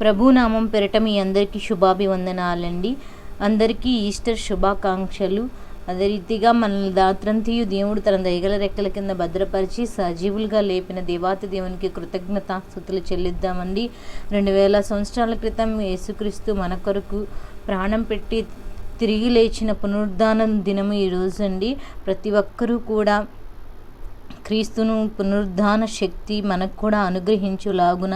ప్రభునామం పెరట మీ అందరికీ శుభాభివందనాలండి. అందరికీ ఈస్టర్ శుభాకాంక్షలు. అదే రీతిగా మనల్ని దాత్రంతియు దేవుడు తన దయగల రెక్కల కింద భద్రపరిచి సజీవులుగా లేపిన దేవాతి దేవునికి కృతజ్ఞతాస్థుతులు చెల్లిద్దామండి. రెండు వేల సంవత్సరాల క్రితం యేసుక్రీస్తు మన కొరకు ప్రాణం పెట్టి తిరిగి లేచిన పునరుద్ధాన దినము ఈ రోజు అండి ప్రతి ఒక్కరూ కూడా క్రీస్తును పునరుద్ధాన శక్తి మనకు కూడా అనుగ్రహించులాగున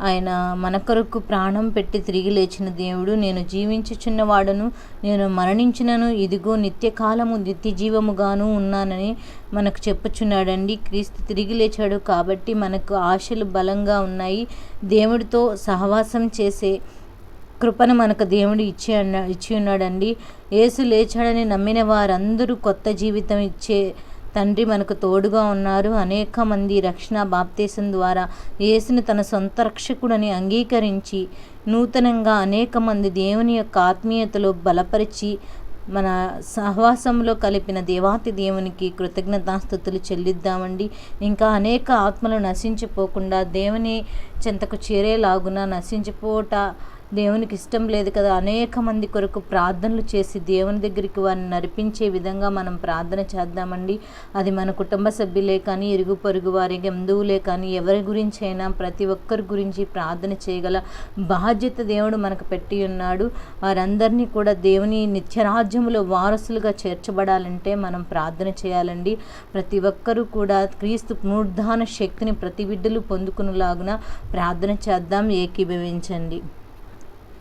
ఆయన మన కొరకు ప్రాణం పెట్టి తిరిగి లేచిన దేవుడు నేను జీవించుచున్నవాడను నేను మరణించినను ఇదిగో నిత్యకాలము నిత్య జీవముగాను ఉన్నానని మనకు చెప్పుచున్నాడండి. క్రీస్తు తిరిగి లేచాడు కాబట్టి మనకు ఆశలు బలంగా ఉన్నాయి. దేవుడితో సహవాసం చేసే కృపను మనకు దేవుడు ఇచ్చి అన్న ఇచ్చి ఉన్నాడండి. యేసు లేచాడని నమ్మిన వారందరూ కొత్త జీవితం ఇచ్చే తండ్రి మనకు తోడుగా ఉన్నారు. అనేక మంది రక్షణ బాప్తీసం ద్వారా యేసుని తన సొంత రక్షకుడని అంగీకరించి నూతనంగా అనేక మంది దేవుని యొక్క ఆత్మీయతలో బలపరిచి మన సహవాసంలో కలిపిన దేవాతి దేవునికి కృతజ్ఞతాస్థుతులు చెల్లిద్దామండి. ఇంకా అనేక ఆత్మలు నశించిపోకుండా దేవుని చెంతకు చేరేలాగున నశించిపోట దేవునికి ఇష్టం లేదు కదా. అనేక మంది కొరకు ప్రార్థనలు చేసి దేవుని దగ్గరికి వారిని నడిపించే విధంగా మనం ప్రార్థన చేద్దామండి. అది మన కుటుంబ సభ్యులే కానీ ఇరుగు పొరుగు వారి బంధువులే కానీ ఎవరి గురించి అయినా ప్రతి ఒక్కరి గురించి ప్రార్థన చేయగల బాధ్యత దేవుడు మనకు పెట్టి ఉన్నాడు. వారందరినీ కూడా దేవుని నిత్యరాజ్యములో వారసులుగా చేర్చబడాలంటే మనం ప్రార్థన చేయాలండి. ప్రతి ఒక్కరూ కూడా క్రీస్తు పునరుద్ధాన శక్తిని ప్రతి బిడ్డలు పొందుకునేలాగున ప్రార్థన చేద్దాం ఏకీభవించండి.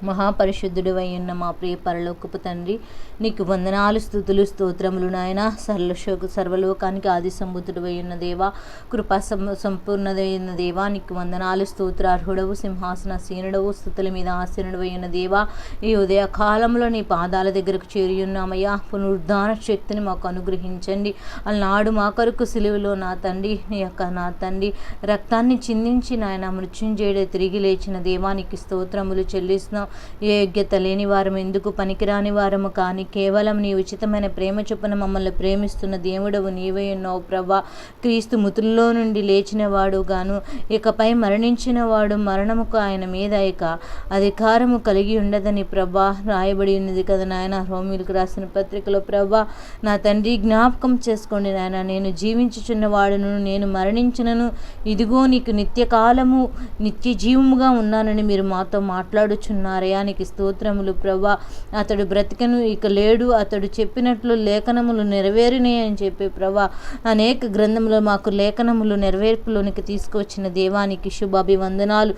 మహాపరిశుద్ధుడు ఉన్న మా ప్రియ పరలోకపు తండ్రి నీకు వందనాలు స్థుతులు స్తోత్రములు నాయన. సర్వశోక సర్వలోకానికి ఆది సంబుద్ధుడు ఉన్న దేవా కృపా సం సంపూర్ణదైన దేవా నీకు వందనాలు స్తోత్రార్హుడవు సింహాసన సీనుడవు స్థుతుల మీద ఆసీనుడు ఉన్న దేవా ఈ ఉదయ కాలంలో నీ పాదాల దగ్గరకు చేరి ఉన్నామయ్యా. పునరుద్ధాన శక్తిని మాకు అనుగ్రహించండి. అలనాడు మా కొరకు సిలువలో నా తండ్రి నీ యొక్క నా తండ్రి రక్తాన్ని చిందించి నాయన మృత్యుంజయుడే తిరిగి లేచిన దేవానికి స్తోత్రములు చెల్లిస్తున్నాం. ఏ యోగ్యత లేని వారం ఎందుకు పనికిరాని వారము? కానీ కేవలం నీ ఉచితమైన ప్రేమ చొప్పున మమ్మల్ని ప్రేమిస్తున్న దేవుడవు నీవే ఉన్నావు ప్రభా క్రీస్తు మృతుల్లో నుండి లేచినవాడు గాను ఇకపై మరణించిన వాడు మరణముకు ఆయన మీద ఇక అధికారము కలిగి ఉండదని ప్రభా రాయబడి ఉన్నది కదా నాయన. రోమిలకు రాసిన పత్రికలో ప్రభా నా తండ్రి జ్ఞాపకం చేసుకోండి నాయన. నేను జీవించుచున్నవాడును నేను మరణించినను. ఇదిగో నీకు నిత్యకాలము నిత్య జీవముగా ఉన్నానని మీరు మాతో మాట్లాడుచున్నారు. నీకు స్తోత్రములు ప్రభా. అతడు బ్రతికను ఇక లేడు. అతడు చెప్పినట్లు లేఖనములు నెరవేరినాయి అని చెప్పి ప్రభా. అనేక గ్రంథములు మాకు లేఖనములు నెరవేర్పులోనికి తీసుకొచ్చిన దేవానికి శుభాభివందనాలు.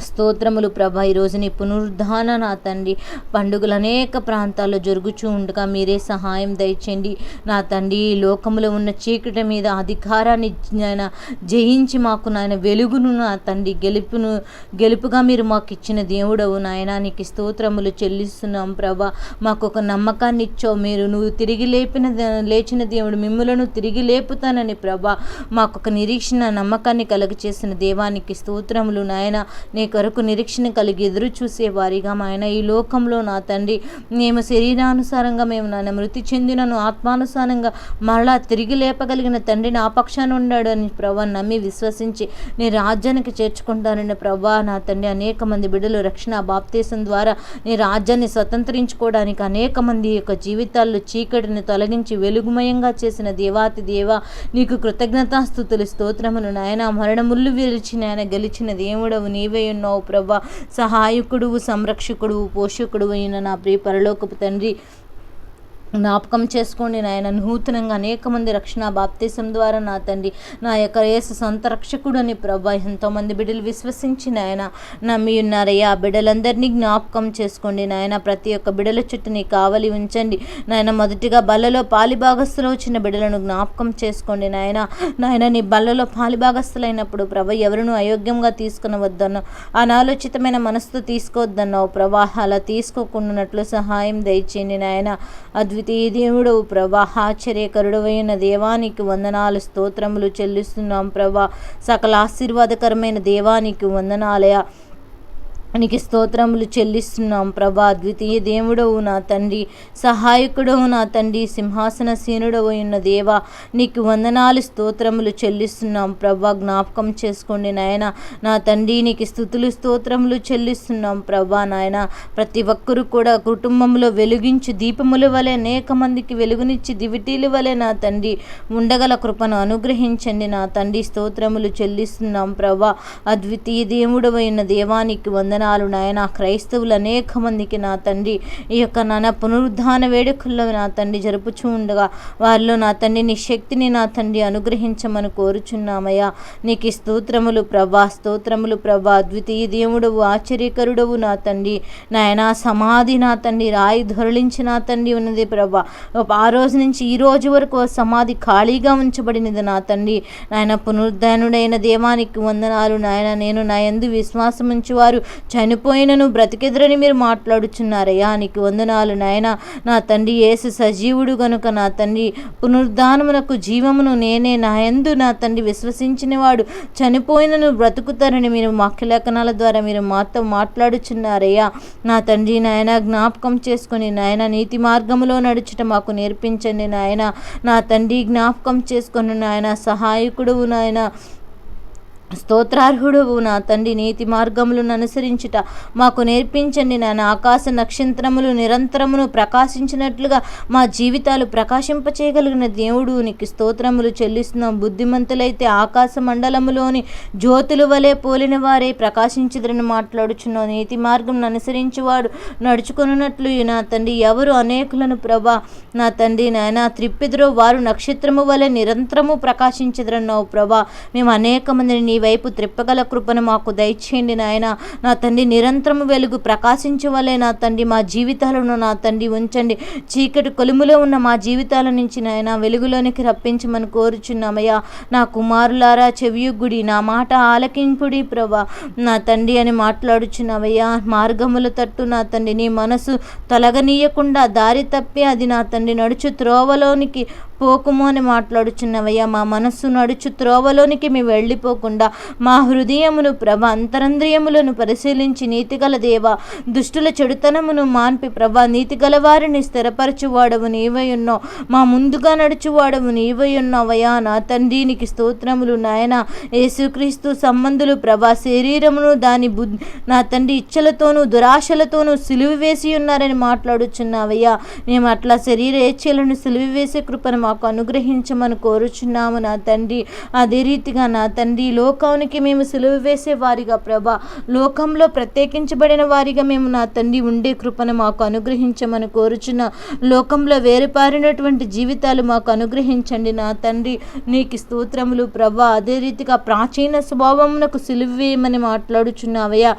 స్తోత్రములు ప్రభ ఈరోజు నీ పునరుద్ధాన నా తండ్రి. పండుగలు అనేక ప్రాంతాల్లో జరుగుచూ ఉండగా మీరే సహాయం దయచేయండి. నా తండ్రి ఈ లోకములో ఉన్న చీకటి మీద అధికారాన్ని నాయన జయించి మాకు నాయన వెలుగును నా తండ్రి గెలుపును గెలుపుగా మీరు మాకు ఇచ్చిన దేవుడవు నాయన. నీకు స్తోత్రములు చెల్లిస్తున్నాం ప్రభా. మాకు ఒక నమ్మకాన్ని ఇచ్చావు. మీరు నువ్వు తిరిగి లేపిన లేచిన దేవుడు మిమ్ములను తిరిగి లేపుతానని ప్రభా. మాకు ఒక నిరీక్షణ నమ్మకాన్ని కలుగ చేసిన దేవానికి స్తోత్రములు నాయన. నీ నీ కొరకు నిరీక్షణ కలిగి ఎదురు చూసే వారిగా ఆయన ఈ లోకంలో నా తండ్రి. మేము శరీరానుసారంగా మేము నాన్న మృతి చెందినను ఆత్మానుసారంగా మరలా తిరిగి లేపగలిగిన తండ్రి నా పక్షాన ఉన్నాడు అని ప్రభా నమ్మి విశ్వసించి నీ రాజ్యానికి చేర్చుకుంటానని ప్రభా నా తండ్రి అనేక మంది బిడ్డలు రక్షణ బాప్తీసం ద్వారా నీ రాజ్యాన్ని స్వతంత్రించుకోవడానికి అనేక మంది యొక్క జీవితాల్లో చీకటిని తొలగించి వెలుగుమయంగా చేసిన దేవాతి దేవ నీకు కృతజ్ఞతాస్థుతులు స్తోత్రమును నాయన. మరణముళ్ళు విరిచి నాయన గెలిచిన దేవుడవు నీవే ఉన్నావు ప్రభా. సహాయకుడువు సంరక్షకుడువు పోషకుడు అయిన నా ప్రియ పరలోకపు తండ్రి జ్ఞాపకం చేసుకోండి నాయన. నూతనంగా అనేక మంది రక్షణ బాప్తీసం ద్వారా నా తండ్రి నా యొక్క యేసు సొంత రక్షకుడు అని ప్రభా ఎంతోమంది బిడ్డలు విశ్వసించి నాయన నమ్మి ఉన్నారయ్యా ఆ బిడ్డలందరినీ జ్ఞాపకం చేసుకోండి నాయన. ప్రతి ఒక్క బిడ్డల చుట్టూ నీ కావలి ఉంచండి నాయన. మొదటిగా బల్లలో పాలిభాగస్తులు వచ్చిన బిడ్డలను జ్ఞాపకం చేసుకోండి నాయన. నాయన నీ బల్లలో పాలిభాగస్తులైనప్పుడు ప్రభ ఎవరినూ అయోగ్యంగా తీసుకుని వద్దన్నావు అనాలోచితమైన మనసుతో తీసుకోవద్దన్నావు ప్రభా. అలా సహాయం దయచేయండి నాయన. అద్వి అద్వితీయ దేవుడు ప్రభా ఆశ్చర్యకరుడు అయిన దేవానికి వందనాలు స్తోత్రములు చెల్లిస్తున్నాం ప్రభా. సకల ఆశీర్వాదకరమైన దేవానికి వందనాలయ. నీకు స్తోత్రములు చెల్లిస్తున్నాం ప్రభా. ద్వితీయ దేవుడవు నా తండ్రి సహాయకుడవు నా తండ్రి సింహాసన సీనుడవు ఉన్న దేవా నీకు వందనాలు స్తోత్రములు చెల్లిస్తున్నాం ప్రభా. జ్ఞాపకం చేసుకోండి నాయన. నా తండ్రి నీకు స్థుతులు స్తోత్రములు చెల్లిస్తున్నాం ప్రభా నాయన. ప్రతి ఒక్కరూ కూడా కుటుంబంలో వెలుగించి దీపముల వలె అనేక మందికి వెలుగునిచ్చి దివిటీల వలె నా తండ్రి ఉండగల కృపను అనుగ్రహించండి నా తండ్రి. స్తోత్రములు చెల్లిస్తున్నాం ప్రభా. అద్వితీయ దేవుడవైన దేవానికి వందనాలు నాయన క్రైస్తవులు అనేక మందికి నా తండ్రి. ఈ యొక్క నాన్న పునరుద్ధాన వేడుకల్లో నా తండ్రి జరుపుచూ ఉండగా వారిలో నా తండ్రి నీ శక్తిని నా తండ్రి అనుగ్రహించమని కోరుచున్నామయ్యా. నీకు స్తోత్రములు ప్రభా స్తోత్రములు ప్రభా. ద్వితీయ దేవుడవు ఆశ్చర్యకరుడవు నా తండ్రి. నాయన సమాధి నా తండ్రి రాయి దొరలించి నా తండ్రి ఉన్నది ప్రభా. ఆ రోజు నుంచి ఈ రోజు వరకు సమాధి ఖాళీగా ఉంచబడినది నా తండ్రి. నాయన పునరుద్ధానుడైన దేవానికి వందనాలు. నాయన నేను నా ఎందు విశ్వాసం ఉంచువారు చనిపోయినను బ్రతికెదరని మీరు మాట్లాడుచున్నారయ్యా. నీకు వందనాలు నాయన. నా తండ్రి ఏసు సజీవుడు గనుక నా తండ్రి పునరుద్ధానమునకు జీవమును నేనే. నా యందు నా తండ్రి విశ్వసించిన వాడు చనిపోయినను బ్రతుకుతారని మీరు వాక్యలేఖనాల ద్వారా మీరు మాతో మాట్లాడుచున్నారయ్యా. నా తండ్రి నాయన జ్ఞాపకం చేసుకొని నాయన నీతి మార్గములో నడుచుట మాకు నేర్పించండి నాయన. నా తండ్రి జ్ఞాపకం చేసుకొని నాయన సహాయకుడు నాయన. స్తోత్రార్హుడవు నా తండ్రి నీతి మార్గములను అనుసరించుట. మాకు నేర్పించండి నాన్న ఆకాశ నక్షత్రములు నిరంతరమును ప్రకాశించినట్లుగా మా జీవితాలు ప్రకాశింపచేయగలిగిన దేవుడు. నీకు స్తోత్రములు చెల్లిస్తున్నాం. బుద్ధిమంతులైతే ఆకాశ మండలములోని జ్యోతుల వలె పోలిన వారే ప్రకాశించదని మాట్లాడుచున్నావు. నీతి మార్గం అనుసరించేవాడు నడుచుకున్నట్లు నా తండ్రి. ఎవరు అనేకులను ప్రభా నా తండ్రి నాయన త్రిప్పిదిరో వారు నక్షత్రము వలె నిరంతరము ప్రకాశించదరన్నావు ప్రభా. మేము అనేక మందిని నీ వైపు త్రిప్పగల కృపను మాకు దయచేయండి నాయన. నా తండ్రి నిరంతరము వెలుగు ప్రకాశించవలే నా తండ్రి. మా జీవితాలను నా తండ్రి ఉంచండి. చీకటి కొలుములో ఉన్న మా జీవితాల నుంచి నాయన వెలుగులోనికి రప్పించమని కోరుచున్నామయ్యా. నా కుమారులారా చెవియుగుడి నా మాట ఆలకింపుడి ప్రభా. నా తండ్రి అని మాట్లాడుచున్నావయ్యా మార్గముల తట్టు నా తండ్రి. నీ మనసు తొలగనీయకుండా దారి తప్పి అది నా తండ్రి. నడుచు త్రోవలోనికి పోకుము అని మాట్లాడుచున్నవయ్యా మా మనస్సు నడుచు త్రోవలోనికి మేము వెళ్ళిపోకుండా మా హృదయమును ప్రభ అంతరంద్రియములను పరిశీలించి నీతిగల దేవ దుష్టుల చెడుతనమును మాన్పి ప్రభ నీతిగల వారిని స్థిరపరచువాడవు నీవై ఉన్నావు. మా ముందుగా నడుచువాడవు నీవై ఉన్నావయ్యా నా తండ్రి స్తోత్రములు నాయన. యేసుక్రీస్తు సంబంధులు ప్రభా శరీరమును దాని బుద్ధి నా తండ్రి ఇచ్చలతోనూ దురాశలతోనూ సిలువి వేసి ఉన్నారని మాట్లాడుచున్నావయ్యా. మేము అట్లా శరీర ఏచ్ఛలను సిలువి వేసే కృపను మాకు అనుగ్రహించమని కోరుచున్నాము నా తండ్రి. అదే రీతిగా నా తండ్రి లోకానికి మేము సిలువ వేసే వారిగా ప్రభా. లోకంలో ప్రత్యేకించబడిన వారిగా మేము నా తండ్రి ఉండే కృపను మాకు అనుగ్రహించమని కోరుచున్న. లోకంలో వేరుపారినటువంటి జీవితాలు మాకు అనుగ్రహించండి నా తండ్రి. నీకు స్తోత్రములు ప్రభా. అదే రీతిగా ప్రాచీన స్వభావమునకు సిలువ వేయమని మాట్లాడుచున్నావయ్యా.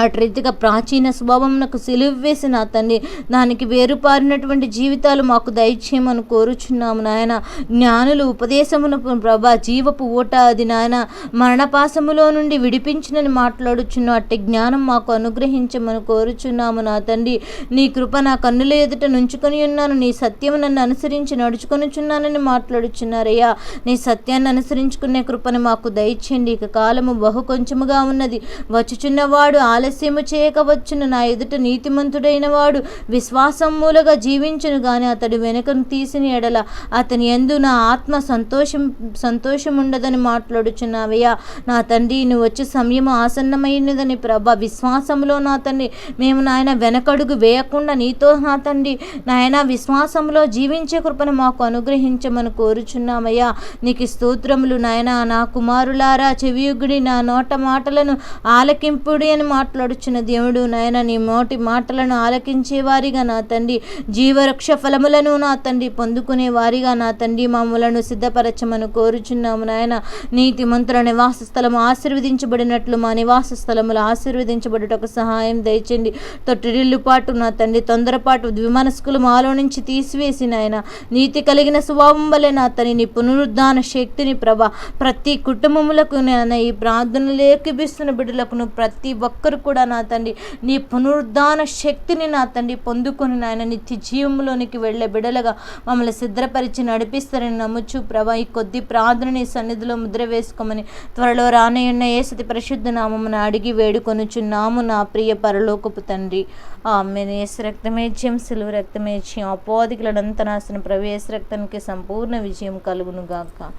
అటు రీతిగా ప్రాచీన స్వభావంకు సిలువ వేసిన తండ్రి దానికి వేరుపారినటువంటి జీవితాలు మాకు దయచేయమని కోరుచున్నాము నాయన. జ్ఞానులు ఉపదేశమును ప్రభా జీవపు ఊట అది నాయన. మరణపాసములో నుండి విడిపించినని మాట్లాడుచున్న అట్టి జ్ఞానం మాకు అనుగ్రహించమని కోరుచున్నాము నా తండ్రి. నీ కృప నా కన్నుల ఎదుట నుంచుకొని ఉన్నాను. నీ సత్యం నన్ను అనుసరించి నడుచుకొనిచున్నానని మాట్లాడుచున్నారయ్యా. నీ సత్యాన్ని అనుసరించుకునే కృపను మాకు దయచేయండి. ఇక కాలము బహు కొంచెముగా ఉన్నది. వచ్చుచున్నవాడు ఆలయ ఆలస్యము చేయకవచ్చును నా ఎదుట నీతిమంతుడైన వాడు విశ్వాసం మూలగా జీవించును గాని అతడు వెనుకను తీసిన ఎడల అతని ఎందు నా ఆత్మ సంతోషం సంతోషం ఉండదని మాట్లాడుచున్నావయ్యా. నా తండ్రి నువ్వు వచ్చే సమయం ఆసన్నమైనదని ప్రభ. విశ్వాసంలో నా తండ్రి మేము నాయన వెనకడుగు వేయకుండా నీతో నా తండ్రి నాయన విశ్వాసంలో జీవించే కృపను మాకు అనుగ్రహించమని కోరుచున్నామయ్యా. నీకు స్తోత్రములు నాయన. నా కుమారులారా చెవియుగుడి నా నోట మాటలను ఆలకింపుడి అని మాట్లాడు మాట్లాడుచున్న దేవుడు నాయన నీ నోటి మాటలను ఆలకించే వారిగా నా తండ్రి. జీవరక్ష ఫలములను నా తండ్రి పొందుకునే వారిగా నా తండ్రి. మామూలను సిద్ధపరచమని కోరుచున్నాము నాయన. నీతి మంత్రుల నివాస స్థలము ఆశీర్వదించబడినట్లు మా నివాస స్థలములు ఆశీర్వదించబడుటకు సహాయం దయచండి. తొట్టిరిల్లు పాటు నా తండ్రి తొందరపాటు ద్విమనస్కులు మాలో నుంచి తీసివేసి నాయన. నీతి కలిగిన స్వభావం వలె నా తని నీ పునరుద్ధాన శక్తిని ప్రభ. ప్రతి కుటుంబములకు నాయన ఈ ప్రార్థనలు ఏకిపిస్తున్న బిడ్డలకు ప్రతి ఒక్కరు కూడా నా తండ్రి. నీ పునరుద్ధాన శక్తిని నా తండ్రి పొందుకొని నాయన నిత్య జీవంలోనికి వెళ్ళే బిడలుగా మమ్మల్ని సిద్ధపరిచి నడిపిస్తారని నమ్ముచు ప్రభా ఈ కొద్ది ప్రార్థనని సన్నిధిలో ముద్ర వేసుకోమని త్వరలో రానయ్యున్న ఏసతి పరిశుద్ధ నామమును అడిగి వేడుకొనుచున్నాము నా ప్రియ పరలోకపు తండ్రి. ఆమె ఏసు రక్తమేచ్యం సిలువ రక్తమేచ్యం అపోధికులంత నాశనం. ప్రవేశ రక్తానికి సంపూర్ణ విజయం కలుగును గాక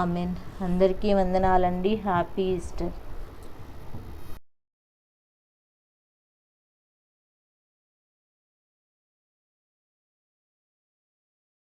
ఆమెన్. అందరికీ వందనాలండి. Happy Easter.